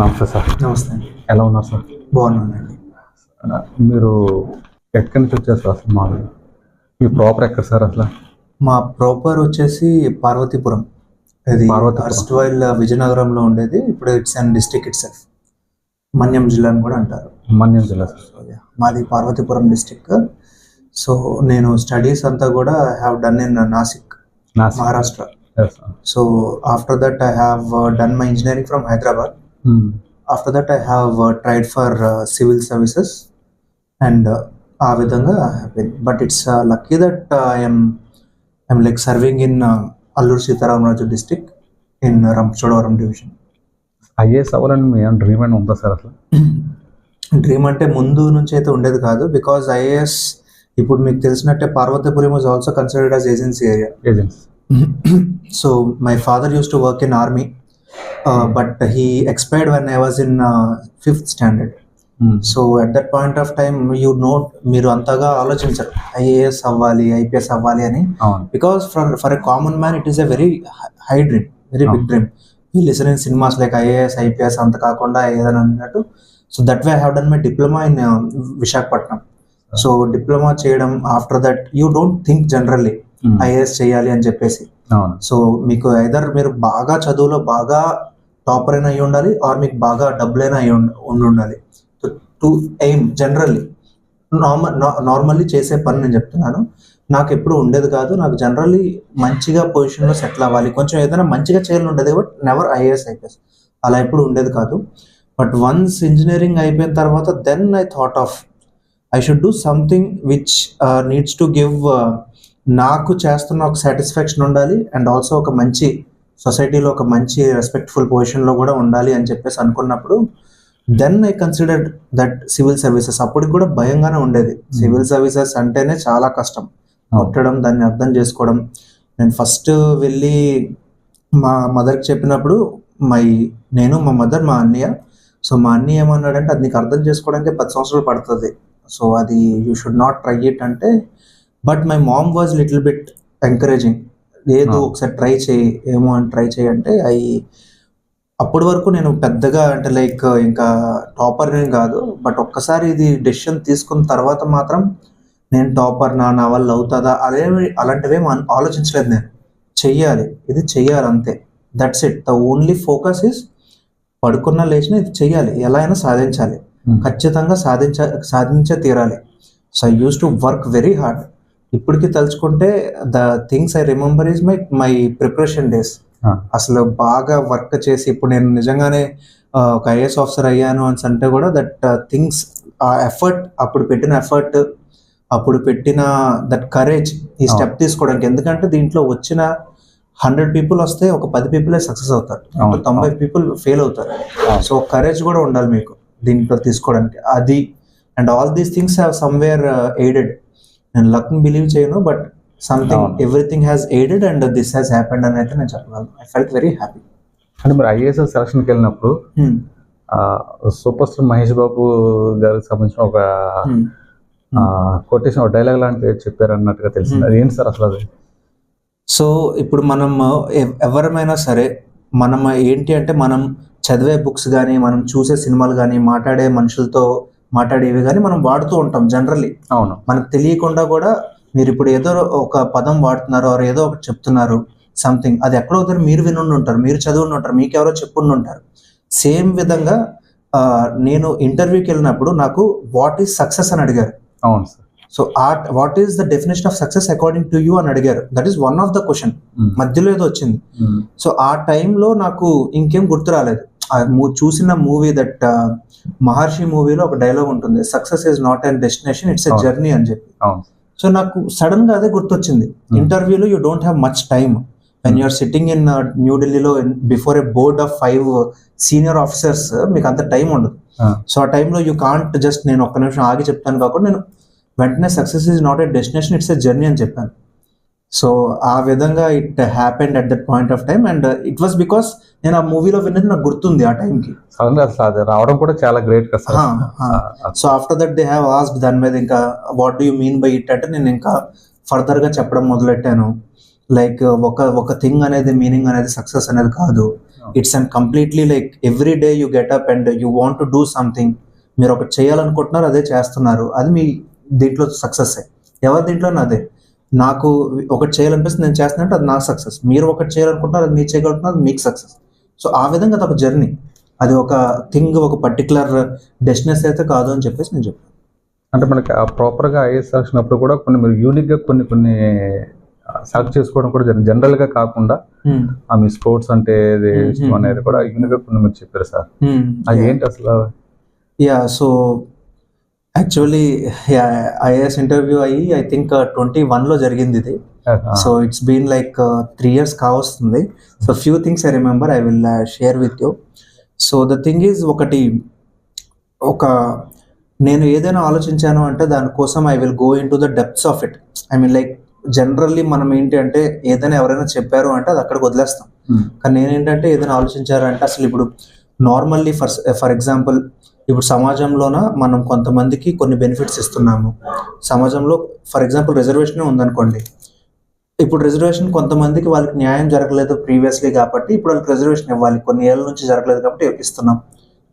నమస్తే సార్. నమస్తే. ఎలా ఉన్నారు సార్? బాగున్నానండి. మీరు ఎక్కడి నుంచి వచ్చారు సార్ అసలు మామూలుగా మీ ప్రాపర్ ఎక్కడ సార్ అసలు? మా ప్రాపర్ వచ్చేసి పార్వతీపురం. ఇది. ఫస్ట్ వైల్ విజయనగరంలో ఉండేది. ఇప్పుడు it's and district itself Manyam జిల్లా అని కూడా అంటారు. మన్యం జిల్లా మాది పార్వతీపురం డిస్టిక్. సో నేను స్టడీస్ అంతా కూడా have done in Nashik. Maharashtra. So after that I have done my engineering from Hyderabad. After that I have tried for civil services and ఆ విధంగా but it's lucky that I'm I'm like serving in Alluri Sitaramaraju district in Rampachodavaram division IAS అవ్వాలని మీ dream అని ఉందా sir అసలు? Dream అంటే ముందు నుంచి అయితే ఉండేది కాదు బికాజ్ ఐఏఎస్ ఇప్పుడు మీకు తెలిసినట్టే Parvathipuram was also considered as agency area agents so my father use to work in army but he expired when I was in fifth standard so at that point of time you note మీరు అంతగా ఆలోచించరు. IAS అవ్వాలి IPS అవ్వాలి అని. Because for for a common man it is a very high dream very big dream ఈ listen in cinemas like IAS IPS అంత కాకుండా ఏదైనా అన్నట్టు. So that way have done my diploma in Visakhapatnam so diploma చేయడం after that you don't think generally. IAS చేయాలి అని చెప్పేసి. So మీకు ఐదర్ మీరు బాగా చదువులో బాగా టాపర్ అయినా అయి ఉండాలి ఆర్ మీకు బాగా డబ్బులైనా అయి ఉండి ఉండాలి. To aim generally normal normally చేసే పని నేను చెప్తున్నాను. నాకు ఎప్పుడు ఉండేది కాదు నాకు జనరల్లీ మంచిగా పొజిషన్లో సెటిల్ అవ్వాలి. కొంచెం ఏదైనా మంచిగా చేయాలని ఉండేది బట్ నెవర్ ఐఏఎస్ ఐపీఎస్ అలా ఎప్పుడు ఉండేది కాదు. బట్ వన్స్ ఇంజనీరింగ్ అయిపోయిన తర్వాత then I thought of I should do something which needs to give నాకు చేస్తున్న ఒక సాటిస్ఫాక్షన్ ఉండాలి అండ్ ఆల్సో ఒక మంచి సొసైటీలో ఒక మంచి రెస్పెక్ట్ఫుల్ పొజిషన్లో కూడా ఉండాలి అని చెప్పేసి అనుకున్నప్పుడు then I considered that civil services అప్పటికి కూడా భయంగానే ఉండేది. సివిల్ సర్వీసెస్ అంటేనే చాలా కష్టం. కొట్టడం దాన్ని అర్థం చేసుకోవడం. నేను ఫస్ట్ వెళ్ళి మా మదర్కి చెప్పినప్పుడు మై నేను మా మదర్ మా అన్నయ్య. సో మా అన్నయ్య ఏమన్నాడంటే అది నీకు అర్థం చేసుకోవడానికి పది సంవత్సరాలు పడుతుంది. సో అది you should not try it అంటే but my mom was little bit encouraging లేదు. ఒకసారి ట్రై చేయి ఏమో అని ట్రై చేయి అంటే ఐ అప్పటి వరకు నేను పెద్దగా అంటే లైక్ ఇంకా టాపర్ నేను కాదు బట్ ఒక్కసారి ఇది డెసిషన్ తీసుకున్న తర్వాత మాత్రం నేను టాపర్ నా నా వల్ల అవుతుందా అదేమి అలాంటివేం ఆలోచించలేదు నేను. చెయ్యాలి ఇది చెయ్యాలి అంతే. That's it the only focus is పడుకున్న లేచిన ఇది చెయ్యాలి. ఎలా అయినా సాధించాలి. ఖచ్చితంగా సాధించ సాధించే తీరాలి. So I use to work very hard ఇప్పటికి తలుచుకుంటే the things I remember is my my preparation days. అసలు బాగా వర్క్ చేసి ఇప్పుడు నేను నిజంగానే ఒక ఐఏఎస్ ఆఫీసర్ అయ్యాను అని అంటే కూడా దట్ థింగ్స్ ఆ ఎఫర్ట్ అప్పుడు పెట్టిన ఎఫర్ట్ అప్పుడు పెట్టిన దట్ కరేజ్ ఈ స్టెప్ తీసుకోవడానికి. ఎందుకంటే దీంట్లో వచ్చిన హండ్రెడ్ పీపుల్ వస్తే ఒక పది పీపులే సక్సెస్ అవుతారు. తొంభై పీపుల్ ఫెయిల్ అవుతారు. సో కరేజ్ కూడా ఉండాలి మీకు దీంట్లో తీసుకోవడానికి. అది and all these things have somewhere aided. నేను లక్ బిలీవ్ చేయను but something. Everything has aided and this has happened అని అయితే నేను చెప్పగలను ఐ ఫెల్ట్ వెరీ హ్యాపీ అంటే మీరు ఐఏఎస్ సెలక్షన్కి వెళ్ళినప్పుడు Hmm. Superstar Mahesh Babu గారికి సంబంధించిన ఒక Hmm. కొటేషన్ ఒక డైలాగ్ లాంటివి చెప్పారు అన్నట్టుగా తెలిసింది Hmm. అది ఏంటి సార్ అసలు అది సో ఇప్పుడు మనం ఎవ్- ఎవరమైనా సరే మనం ఏంటి అంటే మనం చదివే బుక్స్ కానీ మనం చూసే సినిమాలు కానీ మాట్లాడే మనుషులతో మాట్లాడేవి కానీ మనం వాడుతూ ఉంటాం జనరల్లీ అవును. మనకు తెలియకుండా కూడా మీరు ఇప్పుడు ఏదో ఒక పదం వాడుతున్నారు ఆర్ ఏదో ఒకటి చెప్తున్నారు సంథింగ్ అది ఎక్కడో ఒకరు మీరు వినుండి ఉంటారు మీరు చదువుని ఉంటారు మీకు ఎవరో చెప్పుండి ఉంటారు. సేమ్ విధంగా నేను ఇంటర్వ్యూకి వెళ్ళినప్పుడు నాకు వాట్ ఈస్ సక్సెస్ అని అడిగారు. అవును sir. So ah what is the definition of success according to you అని అడిగారు. That is one of the question Hmm. మధ్యలో ఏదో వచ్చింది. Hmm. సో ఆ టైంలో నాకు ఇంకేం గుర్తు రాలేదు. చూసిన మూవీ దట్ మహర్షి మూవీలో ఒక డైలాగ్ ఉంటుంది success is not and destination it's a. Journey అని చెప్పి. సో నాకు సడన్గా అదే గుర్తొచ్చింది. ఇంటర్వ్యూలో you don't have much time. When you're sitting in న్యూఢిల్లీలో before a board of five senior officers మీకు అంత టైం ఉండదు. సో ఆ టైంలో యూ కాంట్ జస్ట్ నేను ఒక్క నిమిషం ఆగి చెప్తాను కాకుండా నేను వెంటనే success is not a destination it's a journey అని చెప్పాను. సో ఆ విధంగా it happened at that point of time and it was because నేను ఆ మూవీలో విన్నది నాకు గుర్తుంది ఆ టైంకి అది రావడం కూడా చాలా great so after that they have ask దాని మీద ఇంకా what do you mean by it అంటే నేను ఇంకా ఫర్దర్గా చెప్పడం మొదలెట్టాను. లైక్ ఒక ఒక థింగ్ అనేది మీనింగ్ అనేది సక్సెస్ అనేది కాదు. It's and completely like every day you get up and you want to do something మీరు ఒకటి చేయాలనుకుంటున్నారు అదే చేస్తున్నారు. అది మీ దీంట్లో సక్సెస్ ఎవరి దీంట్లో అదే. నాకు ఒకటి చేయాలనిపిస్తుంది నేను చేస్తున్నానంటే అది నా సక్సెస్ మీరు ఒకటి చేయాలనుకుంటున్నారు అది మీరు చేయగలుగుతున్నారు అది మీకు సక్సెస్ సో ఆ విధంగా అది ఒక జర్నీ అది ఒక థింగ్ ఒక పర్టికులర్ డెస్టినేషన్ అయితే కాదు అని చెప్పేసి నేను చెప్పాను. అంటే మనకి ఆ ప్రాపర్గా ఐఏఎస్ వచ్చినప్పుడు కూడా కొన్ని మీరు యూనిక్గా కొన్ని కొన్ని సెలెక్ట్ చేసుకోవడం కూడా జరిగింది. జనరల్గా కాకుండా ఆ మీ స్పోర్ట్స్ అంటే Hmm, hmm, అనేది కూడా యూనిక్గా కొన్ని మీరు చెప్పారు సార్. అది. ఏంటి అసలు? Yeah so actually IAS interview అయ్యి ఐ థింక్ ట్వంటీ వన్లో జరిగింది ఇది. So it's been like three years కావస్తుంది. So few things I remember I will share with you so the thing is ఒకటి ఒక నేను ఏదైనా ఆలోచించాను అంటే దానికోసం I will go into the depths of it I mean like generally మనం ఏంటి అంటే ఏదైనా ఎవరైనా చెప్పారు అంటే అది అక్కడికి వదిలేస్తాం. Hmm. కానీ నేనేంటంటే ఏదైనా ఆలోచించారంటే అసలు ఇప్పుడు నార్మల్లీ ఫర్ ఫర్ ఎగ్జాంపుల్ ఇప్పుడు సమాజంలోన మనం కొంతమందికి కొన్ని బెనిఫిట్స్ ఇస్తున్నాము. సమాజంలో ఫర్ ఎగ్జాంపుల్ రిజర్వేషన్ ఉందనుకోండి. ఇప్పుడు రిజర్వేషన్ కొంతమందికి వాళ్ళకి న్యాయం జరగలేదు ప్రీవియస్లీ కాబట్టి ఇప్పుడు వాళ్ళకి రిజర్వేషన్ ఇవ్వాలి. కొన్ని ఏళ్ళ నుంచి జరగలేదు కాబట్టి ఇస్తున్నాం.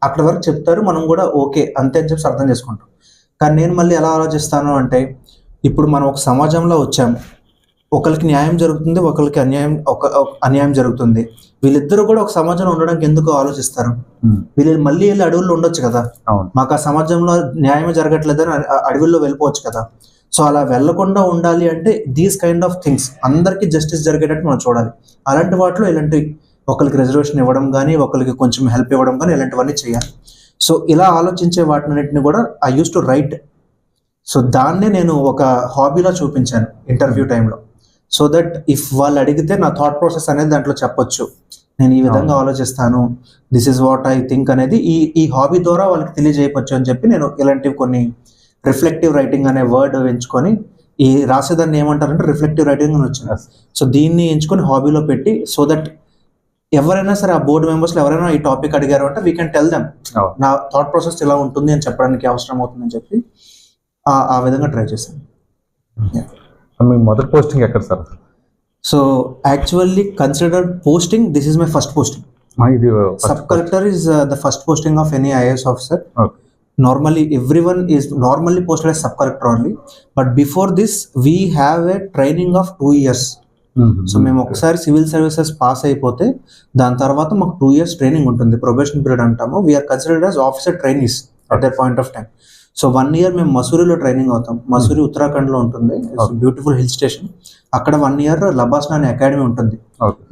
అక్కడ వరకు చెప్తారు మనం కూడా ఓకే అంతే అని చెప్పి అర్థం చేసుకుంటాం. కానీ నేను మళ్ళీ ఎలా ఆలోచిస్తాను అంటే ఇప్పుడు మనం ఒక సమాజంలో వచ్చాము ఒకరికి న్యాయం జరుగుతుంది ఒకరికి అన్యాయం ఒక అన్యాయం జరుగుతుంది. వీళ్ళిద్దరూ కూడా ఒక సమాజంలో ఉండడానికి ఎందుకు ఆలోచిస్తారు. వీళ్ళు మళ్ళీ వెళ్ళి అడవుల్లో ఉండొచ్చు కదా? మాకు ఆ సమాజంలో న్యాయం జరగట్లేదని అడవుల్లో వెళ్ళిపోవచ్చు కదా? సో అలా వెళ్ళకుండా ఉండాలి అంటే దీస్ కైండ్ ఆఫ్ థింగ్స్ అందరికీ జస్టిస్ జరిగేటట్టు మనం చూడాలి. అలాంటి వాటిలో ఇలాంటి ఒకరికి రిజర్వేషన్ ఇవ్వడం కానీ ఒకరికి కొంచెం హెల్ప్ ఇవ్వడం కానీ ఇలాంటివన్నీ చేయాలి. సో ఇలా ఆలోచించే వాటినన్నింటిని కూడా I use to write so దాన్నే నేను ఒక హాబీలా చూపించాను ఇంటర్వ్యూ టైంలో సో దట్ ఇఫ్ వాళ్ళు అడిగితే నా థాట్ ప్రాసెస్ అనేది దాంట్లో చెప్పొచ్చు. నేను ఈ విధంగా ఆలోచిస్తాను. This is what I think అనేది ఈ ఈ హాబీ ద్వారా వాళ్ళకి తెలియజేయవచ్చు అని చెప్పి నేను ఇలాంటివి కొన్ని రిఫ్లెక్టివ్ రైటింగ్ అనే వర్డ్ ఎంచుకొని ఈ రాసేదాన్ని ఏమంటారంటే రిఫ్లెక్టివ్ రైటింగ్ అని వచ్చింది. సో దీన్ని ఎంచుకొని హాబీలో పెట్టి సో దట్ ఎవరైనా సరే ఆ బోర్డు మెంబర్స్లో ఎవరైనా ఈ టాపిక్ అడిగారు అంటే వీ కెన్ టెల్ దెమ్ నా థాట్ ప్రాసెస్ ఇలా ఉంటుంది అని చెప్పడానికి అవసరం అవుతుందని చెప్పి ఆ విధంగా ట్రై చేశాను. మీ మొదటి పోస్టింగ్ ఎక్కడ sir? So actually considered posting this is my first posting ఇది sub collector is the first posting of any IAS officer normally everyone is normally posted as sub collector only. But before this we have a training of two years. So మేము ఒకసారి civil services pass అయిపోతే దాని తర్వాత మాకు two years training ఉంటుంది. Probation period అంటాము. We're considered as officer trainees at that point of time so one year మేము మసూరిలో ట్రైనింగ్ అవుతాం. మసూరి ఉత్తరాఖండ్లో ఉంటుంది. బ్యూటిఫుల్ హిల్ స్టేషన్ అక్కడ వన్ ఇయర్ లబాస్నా అనే అకాడమీ ఉంటుంది.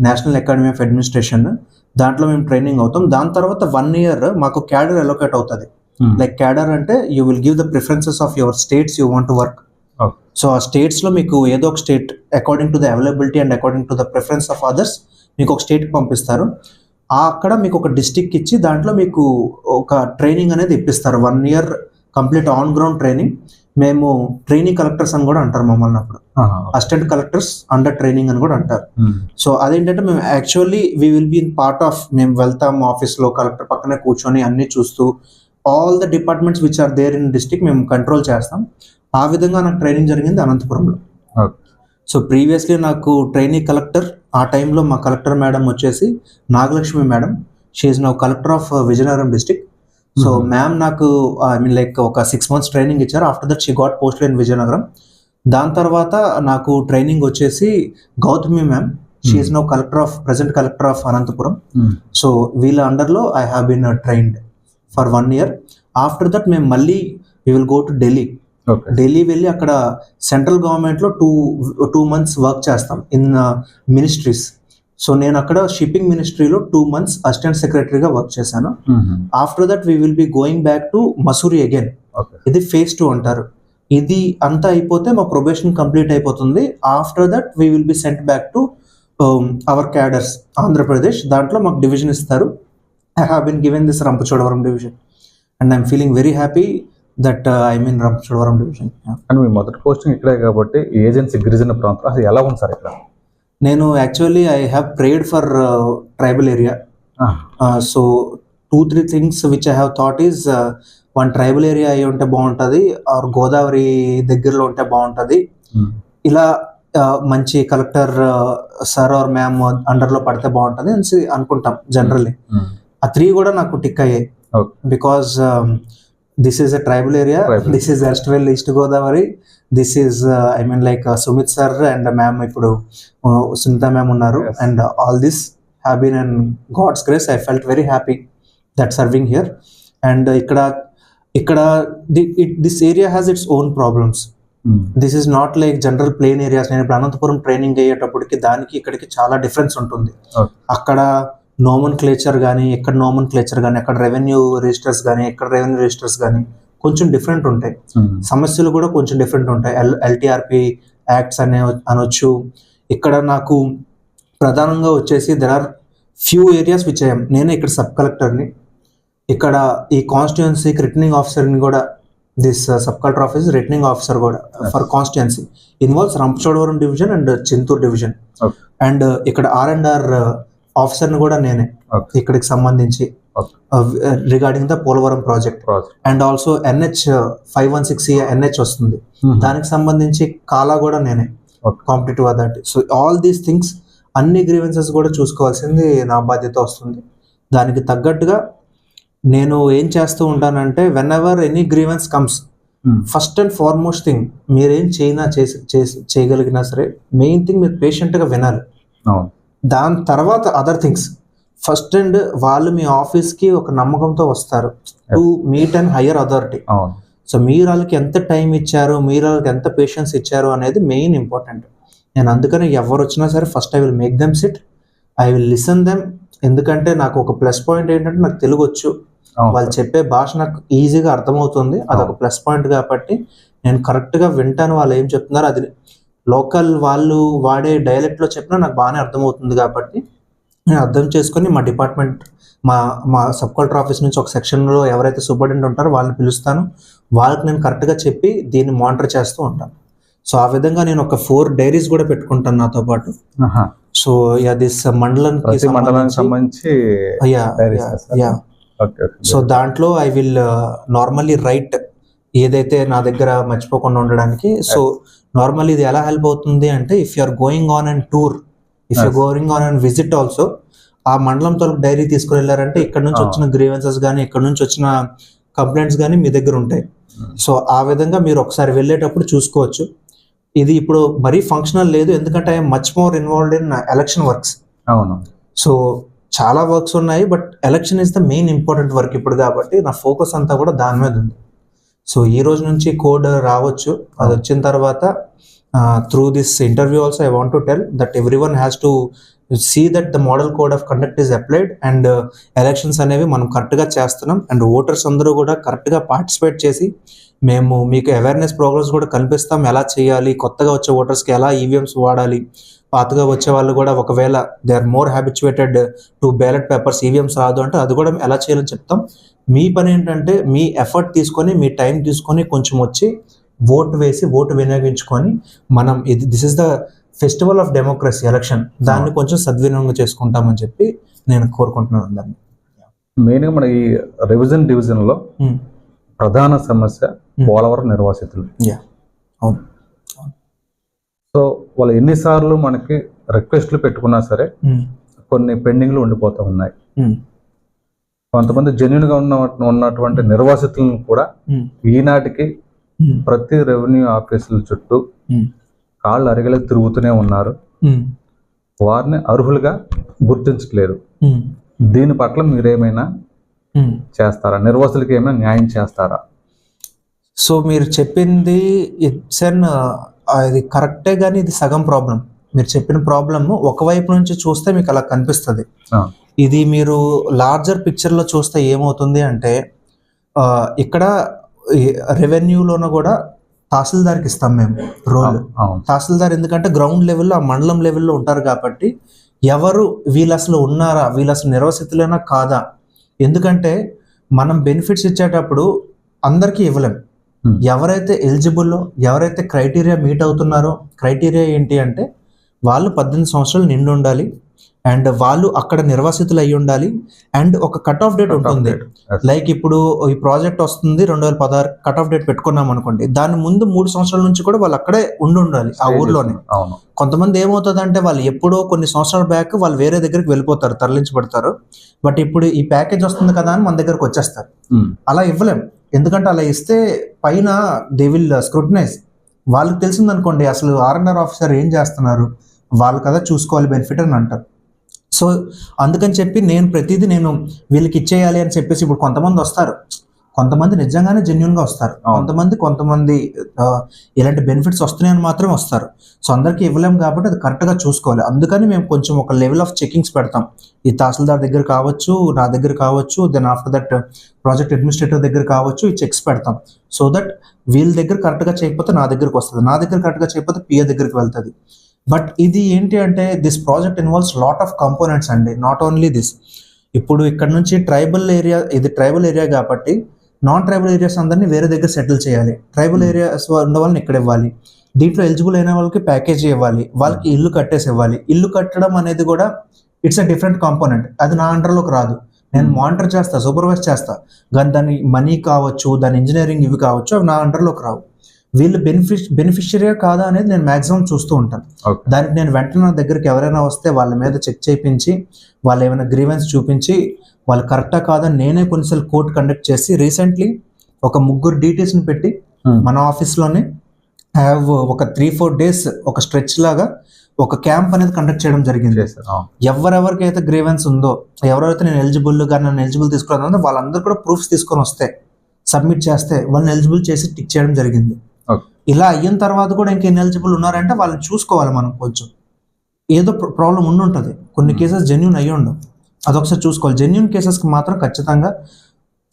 National academy of administration. దాంట్లో మేము ట్రైనింగ్ అవుతాం. దాని తర్వాత వన్ ఇయర్ మాకు క్యాడర్ అలొకేట్ అవుతుంది. లైక్ క్యాడర్ అంటే you will give the preferences of your states you want to work so ఆ స్టేట్స్లో మీకు ఏదో ఒక state according to the availability and according to the preference of others మీకు ఒక స్టేట్కి పంపిస్తారు. ఆ అక్కడ మీకు ఒక డిస్టిక్ ఇచ్చి దాంట్లో మీకు ఒక ట్రైనింగ్ అనేది ఇప్పిస్తారు. One year complete on ground training. మేము ట్రైనింగ్ కలెక్టర్స్ అని కూడా అంటారు మమ్మల్ని అప్పుడు. అసిస్టెంట్ కలెక్టర్స్ అండర్ ట్రైనింగ్ అని కూడా అంటారు. సో అదేంటంటే మేము actually we will be in part of మేము వెళ్తాం ఆఫీస్లో కలెక్టర్ పక్కనే కూర్చొని అన్ని చూస్తూ all the departments which are there in district మేము కంట్రోల్ చేస్తాం. ఆ విధంగా నాకు ట్రైనింగ్ జరిగింది అనంతపురంలో. సో ప్రీవియస్లీ నాకు ట్రైనింగ్ కలెక్టర్ ఆ టైంలో మా కలెక్టర్ మేడం వచ్చేసి Nagalakshmi madam. She's now collector of Vizianagaram district so. Ma'am నాకు ఐ మీన్ లైక్ ఒక సిక్స్ మంత్స్ ట్రైనింగ్ ఇచ్చారు. After that she got post in Vizianagaram దాని తర్వాత నాకు ట్రైనింగ్ వచ్చేసి Gautami ma'am she's now collector of present collector of Anantapuram so వీళ్ళ అండర్లో I have been trained for one year after that మేము మళ్ళీ we will go to Delhi Delhi వెళ్ళి అక్కడ central గవర్నమెంట్లో టూ టూ మంత్స్ వర్క్ చేస్తాం. In ministries so నేను అక్కడ shipping మినిస్ట్రీలో టూ మంత్స్ అసిస్టెంట్ సెక్రటరీగా వర్క్ చేశాను. After that we will be going back to Mussoorie again ఇది ఫేజ్ టూ అంటారు. ఇది అంతా అయిపోతే మా ప్రొబేషన్ కంప్లీట్ అయిపోతుంది. After that we will be sent back to our cadres Andhra Pradesh దాంట్లో మాకు డివిజన్ ఇస్తారు. I have been given this Rampachodavaram division and I'm feeling very happy that I mean Rampachodavaram division and మీ మొదటి పోస్టింగ్ ఇక్కడే కాబట్టి ఏజెన్సీ గిరిజన ప్రాంతం అసలు ఎలా ఉంది సార్ ఇక్కడ? నేను actually I have prayed for tribal area so two three things which I have thought is one tribal area అయి ఉంటే బాగుంటుంది ఆర్ గోదావరి దగ్గరలో ఉంటే బాగుంటుంది. ఇలా మంచి కలెక్టర్ సార్ ఆర్ మ్యామ్ అండర్లో పడితే బాగుంటుంది అని అనుకుంటాం జనరల్లీ ఉమ్. ఆ త్రీ కూడా నాకు టిక్ అయ్యాయి. Okay. This is a tribal area. This is well east Godavari this is I mean like Sumit sir and ma'am ఇప్పుడు uh, సునీత మ్యామ్ ఉన్నారు. And all this have been and god's grace I felt very happy that serving here and ఇక్కడ ఇక్కడ this area has its own problems. This is not like general plain areas నేను ఇప్పుడు Anantapuram training అయ్యేటప్పటికి దానికి ఇక్కడికి చాలా difference ఉంటుంది. అక్కడ నోమన్ క్లేచర్ కానీ ఎక్కడ నోమన్ క్లేచర్ కానీ అక్కడ రెవెన్యూ రిజిస్టర్స్ కానీ ఎక్కడ రెవెన్యూ రిజిస్టర్స్ కానీ కొంచెం డిఫరెంట్ ఉంటాయి. ఉమ్. సమస్యలు కూడా కొంచెం డిఫరెంట్ ఉంటాయి. ఎల్ ఎల్టీఆర్పి యాక్ట్స్ అనే అనొచ్చు. ఇక్కడ నాకు ప్రధానంగా వచ్చేసి there are few areas which I'm నేను ఇక్కడ సబ్ కలెక్టర్ని ఇక్కడ ఈ కాన్స్టిట్యుయెన్సీకి రిటర్నింగ్ ఆఫీసర్ని కూడా this sub collector office returning officer కూడా for constituency involves Rampachodavaram division and Chintur division. And ఇక్కడ ఆర్ అండ్ ఆర్ ఆఫీసర్ని కూడా నేనే. ఇక్కడికి సంబంధించి. Regarding the Polavaram project. And also NH five one six NH వస్తుంది ఉమ్. దానికి సంబంధించి కాలా కూడా నేనే. Competitive authority so all these things అన్ని గ్రీవెన్సెస్ కూడా చూసుకోవాల్సింది నా బాధ్యత వస్తుంది దానికి తగ్గట్టుగా నేను ఏం చేస్తూ ఉంటానంటే whenever any grievance comes. First and foremost thing మీరేం చేయినా చేసి చేయగలిగినా సరే మెయిన్ థింగ్ మీరు పేషెంట్గా వినాలి దాని తర్వాత అదర్ థింగ్స్ ఫస్ట్ అండ్ వాళ్ళు మీ ఆఫీస్కి ఒక నమ్మకంతో వస్తారు. To meet and higher authority so మీరు వాళ్ళకి ఎంత టైం ఇచ్చారు మీరు వాళ్ళకి ఎంత పేషెన్స్ ఇచ్చారు అనేది మెయిన్ ఇంపార్టెంట్ నేను అందుకని ఎవరు వచ్చినా సరే first I will make them sit I will listen them ఎందుకంటే నాకు ఒక ప్లస్ పాయింట్ ఏంటంటే నాకు తెలుగు వచ్చు. వాళ్ళు చెప్పే భాష నాకు ఈజీగా అర్థమవుతుంది. అదొక ప్లస్ పాయింట్ కాబట్టి నేను కరెక్ట్గా వింటాను. వాళ్ళు ఏం చెప్తున్నారు అది లోకల్ వాళ్ళు వాడే డైలెక్ట్లో చెప్పినా నాకు బాగానే అర్థమవుతుంది కాబట్టి నేను అర్థం చేసుకొని మా డిపార్ట్మెంట్ మా మా సబ్ కలెక్టర్ ఆఫీస్ నుంచి ఒక సెక్షన్లో ఎవరైతే సూపరింటెండెంట్ ఉంటారో వాళ్ళని పిలుస్తాను వాళ్ళకి నేను కరెక్ట్గా చెప్పి దీన్ని మానిటర్ చేస్తూ ఉంటాను సో ఆ విధంగా నేను ఒక ఫోర్ డైరీస్ కూడా పెట్టుకుంటాను నాతో పాటు. సో యా దిస్ మండలానికి మండలానికి సంబంధించి యా? యా. సో దాంట్లో ఐ విల్ నార్మల్లీ రైట్ ఏదైతే నా దగ్గర మర్చిపోకుండా ఉండడానికి సో నార్మల్లీ ఇది ఎలా హెల్ప్ అవుతుంది అంటే if you are going on and tour if you. Going on and visit also ఆ మండలం తోలకు డైరీ తీసుకుని వెళ్ళారంటే ఇక్కడ నుంచి Ah. వచ్చిన గ్రీవెన్సెస్ కానీ ఇక్కడ నుంచి వచ్చిన కంప్లైంట్స్ కానీ మీ దగ్గర ఉంటాయి Hmm. సో ఆ విధంగా మీరు ఒకసారి వెళ్ళేటప్పుడు చూసుకోవచ్చు ఇది ఇప్పుడు మరీ ఫంక్షనల్ లేదు ఎందుకంటే I'm much more involved in election works అవును సో చాలా వర్క్స్ ఉన్నాయి but election is the main important work ఇప్పుడు కాబట్టి నా ఫోకస్ అంతా కూడా దాని మీద ఉంది సో ఈ రోజు నుంచి కోడ్ రావచ్చు. అది వచ్చిన తర్వాత through this interview also I want to tell that everyone has to see that the model code of conduct is applied and elections అనేవి మనం కరెక్ట్గా చేస్తున్నాం. అండ్ ఓటర్స్ అందరూ కూడా కరెక్ట్గా పార్టిసిపేట్ చేసి మేము మీకు అవేర్నెస్ ప్రోగ్రామ్స్ కూడా కల్పిస్తాం. ఎలా చేయాలి? కొత్తగా వచ్చే ఓటర్స్కి ఎలా ఈవీఎంస్ వాడాలి? పాతగా వచ్చే వాళ్ళు కూడా ఒకవేళ they are more habituated to ballot papers EVMs రాదు అంటే అది కూడా ఎలా చేయాలని చెప్తాం. మీ పని ఏంటంటే మీ ఎఫర్ట్ తీసుకొని మీ టైం తీసుకొని కొంచెం వచ్చి ఓటు వేసి ఓటు వినియోగించుకొని మనం ఇది this is the festival of democracy election దాన్ని కొంచెం సద్వినియోగం చేసుకుంటామని చెప్పి నేను కోరుకుంటున్నాను అందరినీ మెయిన్గా మన ఈ రివిజన్ డివిజన్లో Hmm. ప్రధాన సమస్య Hmm. పోలవరం నిర్వాసితులు. అవును సో వాళ్ళు ఎన్నిసార్లు మనకి రిక్వెస్ట్లు పెట్టుకున్నా సరే Mm. కొన్ని పెండింగ్లు ఉండిపోతూ ఉన్నాయి కొంతమంది జెన్యున్గా ఉన్న ఉన్నటువంటి నిర్వాసితులను కూడా. ఈనాటికి. ప్రతి రెవెన్యూ ఆఫీసుల చుట్టూ. కాళ్ళు అరిగలే తిరుగుతూనే ఉన్నారు. వారిని అర్హులుగా గుర్తించట్లేదు. దీని పట్ల మీరేమైనా. చేస్తారా నిర్వాసులకి ఏమైనా న్యాయం చేస్తారా సో మీరు చెప్పింది ఇట్స్ అన్ అది కరెక్టే కానీ ఇది సగం ప్రాబ్లం మీరు చెప్పిన ప్రాబ్లమ్ ఒకవైపు నుంచి చూస్తే మీకు అలా కనిపిస్తుంది. ఇది మీరు లార్జర్ పిక్చర్లో చూస్తే ఏమవుతుంది అంటే ఇక్కడ రెవెన్యూలోనూ కూడా తహసీల్దార్కి ఇస్తాం మేము రోల్. తహసీల్దార్ ఎందుకంటే గ్రౌండ్ లెవెల్లో ఆ మండలం లెవెల్లో ఉంటారు కాబట్టి ఎవరు వీళ్ళు అసలు ఉన్నారా వీళ్ళు అసలు నిర్వసితులైనా కాదా? ఎందుకంటే మనం బెనిఫిట్స్ ఇచ్చేటప్పుడు అందరికీ ఇవ్వలేం. ఎవరైతే ఎలిజిబుల్లో ఎవరైతే క్రైటీరియా మీట్ అవుతున్నారో క్రైటీరియా ఏంటి అంటే వాళ్ళు పద్దెనిమిది సంవత్సరాలు నిండి ఉండాలి. అండ్ వాళ్ళు అక్కడ నిర్వాసితులు అయి ఉండాలి. అండ్ ఒక కట్ ఆఫ్ డేట్ ఉంటుంది. లైక్ ఇప్పుడు ఈ ప్రాజెక్ట్ వస్తుంది రెండు వేల పదహారు కట్ ఆఫ్ డేట్ పెట్టుకున్నాం అనుకోండి. దాని ముందు మూడు సంవత్సరాల నుంచి కూడా వాళ్ళు అక్కడే ఉండి ఉండాలి ఆ ఊర్లోనే. కొంతమంది ఏమవుతుందంటే వాళ్ళు ఎప్పుడో కొన్ని సంవత్సరాల బ్యాక్ వాళ్ళు వేరే దగ్గరికి వెళ్ళిపోతారు తరలించబడతారు. బట్ ఇప్పుడు ఈ ప్యాకేజ్ వస్తుంది కదా అని మన దగ్గరకు వచ్చేస్తారు. ఉమ్. అలా ఇవ్వలేం. ఎందుకంటే అలా ఇస్తే పైన దే విల్ స్క్రూటనైజ్. వాళ్ళకి తెలిసిందనుకోండి అసలు ఆర్ఎన్ఆర్ ఆఫీసర్ ఏం చేస్తున్నారు? వాళ్ళు కదా చూసుకోవాలి బెనిఫిట్ అని అంటారు. సో అందుకని చెప్పి నేను ప్రతిదీ నేను వీళ్ళకి ఇచ్చేయాలి అని చెప్పేసి ఇప్పుడు కొంతమంది వస్తారు. కొంతమంది నిజంగానే జెన్యున్గా వస్తారు. కొంతమంది కొంతమంది ఇలాంటి బెనిఫిట్స్ వస్తున్నాయని మాత్రం వస్తారు. సో అందరికీ ఇవ్వలేం కాబట్టి అది కరెక్ట్గా చూసుకోవాలి. అందుకని మేము కొంచెం ఒక లెవెల్ ఆఫ్ చెకింగ్స్ పెడతాం. ఈ తహసీల్దార్ దగ్గర కావచ్చు నా దగ్గర కావచ్చు then after that project administrator దగ్గర కావచ్చు ఈ చెక్స్ పెడతాం. సో దట్ వీళ్ళ దగ్గర కరెక్ట్గా చేయకపోతే నా దగ్గరకు వస్తుంది. నా దగ్గర కరెక్ట్గా చేయకపోతే పిఏ దగ్గరికి వెళ్తుంది. బట్ ఇది ఏంటి అంటే this project involves lot of components అండి. నాట్ ఓన్లీ దిస్ ఇప్పుడు ఇక్కడ నుంచి ట్రైబల్ ఏరియా ఇది ట్రైబల్ ఏరియా కాబట్టి నాన్ ట్రైబల్ ఏరియాస్ అందరినీ వేరే దగ్గర సెటిల్ చేయాలి. ట్రైబల్ ఏరియాస్ ఉన్న వాళ్ళని ఇక్కడ ఇవ్వాలి. దీంట్లో ఎలిజిబుల్ అయిన వాళ్ళకి ప్యాకేజ్ ఇవ్వాలి. వాళ్ళకి ఇల్లు కట్టేసి ఇవ్వాలి. ఇల్లు కట్టడం అనేది కూడా ఇట్స్ అ డిఫరెంట్ కాంపోనెంట్ అది నా అండర్లోకి రాదు. నేను మానిటర్ చేస్తా సూపర్వైజ్ చేస్తా. కానీ దాని మనీ కావచ్చు దాని ఇంజనీరింగ్ ఇవి కావచ్చు అవి నా అండర్లోకి రావు. వీళ్ళు బెనిఫిష్ బెనిఫిషియరీయా కాదా అనేది నేను మాక్సిమం చూస్తూ ఉంటాను దానికి నేను వెంటనే నా దగ్గరికి ఎవరైనా వస్తే వాళ్ళ మీద చెక్ చేయించి వాళ్ళు ఏమైనా గ్రీవెన్స్ చూపించి వాళ్ళు కరెక్టా కాదని నేనే కొన్నిసార్లు కోర్ట్ కండక్ట్ చేసి రీసెంట్లీ ఒక ముగ్గురు డీటెయిల్స్ని పెట్టి ఉమ్. మన ఆఫీస్లోనే హ్యావ్ ఒక త్రీ ఫోర్ డేస్ ఒక స్ట్రెచ్ లాగా ఒక క్యాంప్ అనేది కండక్ట్ చేయడం జరిగింది అవును. ఎవరెవరికైతే గ్రీవెన్స్ ఉందో ఎవరైతే నేను ఎలిజిబుల్గా నన్ను ఎలిజిబుల్ తీసుకున్నానో వాళ్ళందరూ కూడా ప్రూఫ్స్ తీసుకొని వస్తే సబ్మిట్ చేస్తే వాళ్ళని ఎలిజిబుల్ చేసి టిక్ చేయడం జరిగింది. ఇలా అయిన తర్వాత కూడా ఇంకా ఎలిజిబుల్ ఉన్నారంటే వాళ్ళని చూసుకోవాలి మనం కొంచెం. ఏదో ప్రాబ్లం ఉండి ఉంటుంది కొన్ని Hmm. కేసెస్ జెన్యున్ అయ్యి ఉండవు. అదొకసారి చూసుకోవాలి. జెన్యున్ కేసెస్కి మాత్రం ఖచ్చితంగా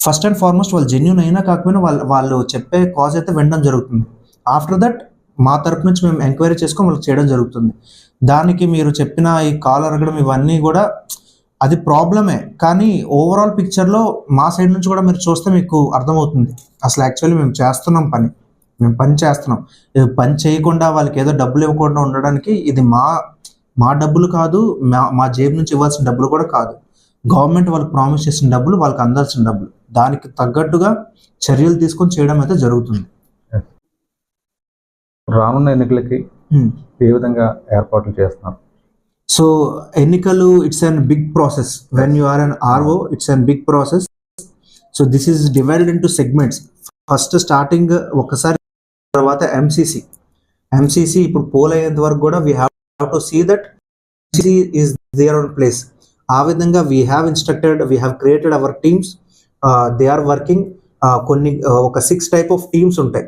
ఫస్ట్ అండ్ ఫార్మోస్ట్ వాళ్ళు జెన్యున్ అయినా కాకపోయినా వాళ్ళు వాళ్ళు చెప్పే కాజ్ అయితే వినడం జరుగుతుంది. ఆఫ్టర్ దట్ మా తరపు నుంచి మేము ఎంక్వైరీ చేసుకొని వాళ్ళకి చేయడం జరుగుతుంది. దానికి మీరు చెప్పిన ఈ కాల్ అరగడం ఇవన్నీ కూడా అది ప్రాబ్లమే కానీ ఓవరాల్ పిక్చర్లో మా సైడ్ నుంచి కూడా మీరు చూస్తే మీకు అర్థమవుతుంది. అసలు యాక్చువల్లీ మేము చేస్తున్నాం పని. మేము పని చేస్తున్నాం. ఇది పని చేయకుండా వాళ్ళకి ఏదో డబ్బులు ఇవ్వకుండా ఉండడానికి ఇది మా మా డబ్బులు కాదు మా మా జేబు నుంచి ఇవ్వాల్సిన డబ్బులు కూడా కాదు. గవర్నమెంట్ వాళ్ళకి ప్రామిస్ చేసిన డబ్బులు వాళ్ళకి అందాల్సిన డబ్బులు. దానికి తగ్గట్టుగా చర్యలు తీసుకొని చేయడం అయితే జరుగుతుంది. రానున్న ఎన్నికలకి. ఏ విధంగా ఏర్పాట్లు చేస్తున్నారు? సో ఎన్నికలు it's an big process when you are an RO it's an big process so this is divided into segments first starting ఒకసారి తర్వాత ఎంసీసీ ఎంసీసీ ఇప్పుడు పోల్ అయ్యేంత వరకు కూడా we have to see that is there on place ఆ విధంగా we have instructed we have created our teams they are working కొన్ని ఒక సిక్స్ టైప్ ఆఫ్ టీమ్స్ ఉంటాయి.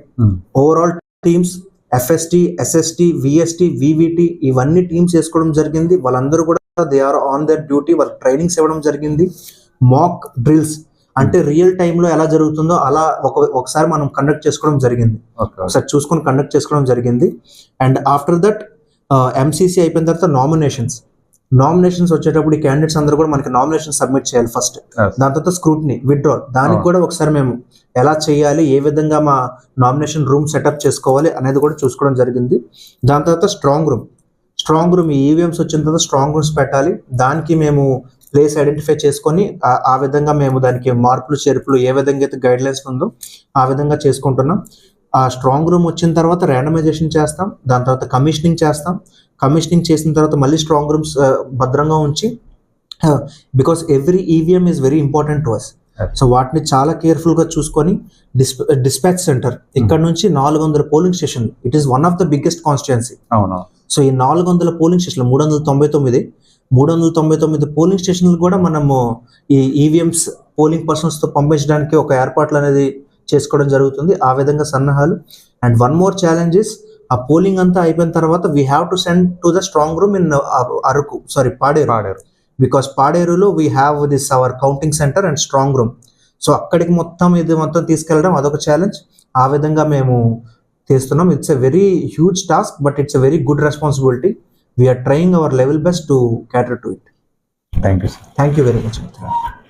Overall teams FST SST VST VVT ఇవన్నీ teams వేసుకోవడం జరిగింది. వాళ్ళందరూ కూడా they are on their duty వాళ్ళకి ట్రైనింగ్స్ ఇవ్వడం జరిగింది. మాక్ డ్రిల్స్ అంటే రియల్ టైంలో ఎలా జరుగుతుందో అలా ఒక ఒకసారి మనం కండక్ట్ చేసుకోవడం జరిగింది. ఒకసారి చూసుకొని కండక్ట్ చేసుకోవడం జరిగింది. అండ్ ఆఫ్టర్ దట్ ఎంసీసీ అయిపోయిన తర్వాత నామినేషన్స్ నామినేషన్స్ వచ్చేటప్పుడు ఈ క్యాండిడేట్స్ అందరూ కూడా మనకి నామినేషన్ సబ్మిట్ చేయాలి ఫస్ట్. దాని తర్వాత స్క్రూట్ని విత్డ్రాల్ దానికి అవును. కూడా ఒకసారి మేము ఎలా చేయాలి ఏ విధంగా మా నామినేషన్ రూమ్ సెటప్ చేసుకోవాలి అనేది కూడా చూసుకోవడం జరిగింది. దాని తర్వాత strong room strong room EVMs వచ్చిన తర్వాత స్ట్రాంగ్ రూమ్స్ పెట్టాలి. దానికి మేము ప్లేస్ ఐడెంటిఫై చేసుకొని ఆ- విధంగా మేము దానికి మార్పులు చేర్పులు ఏ విధంగా అయితే గైడ్ లైన్స్ ఉందో ఆ విధంగా చేసుకుంటున్నాం. ఆ స్ట్రాంగ్ రూమ్ వచ్చిన తర్వాత ర్యాండమైజేషన్ చేస్తాం. దాని తర్వాత కమిషనింగ్ చేస్తాం. కమిషనింగ్ చేసిన తర్వాత మళ్ళీ స్ట్రాంగ్ రూమ్స్ భద్రంగా ఉంచి because every EVM is very important to us Yes. So వాటిని చాలా కేర్ఫుల్గా చూసుకొని డిస్పాచ్ సెంటర్ ఇక్కడ నుంచి నాలుగు వందల polling station it is one of the biggest constituency అవును సో ఈ నాలుగు వందల పోలింగ్ స్టేషన్లు మూడు వందల తొంభై తొమ్మిది మూడు వందల తొంభై తొమ్మిది పోలింగ్ స్టేషన్లు కూడా మనము ఈ ఈవీఎంస్ పోలింగ్ పర్సన్స్తో పంపించడానికి ఒక ఏర్పాట్లు అనేది చేసుకోవడం జరుగుతుంది. ఆ విధంగా సన్నాహాలు. అండ్ వన్ మోర్ ఛాలెంజెస్ ఆ పోలింగ్ అంతా అయిపోయిన తర్వాత we have to send to the strong room in Araku sorry Paderu Paderu because పాడేరులో we have this our counting centre and strong room so అక్కడికి మొత్తం ఇది మొత్తం తీసుకెళ్ళడం అదొక ఛాలెంజ్. ఆ విధంగా మేము చేస్తున్నాం. It's a very huge task but it's a very good responsibility we are trying our level best to cater to it. Thank you, sir. Thank you very much, Mitra.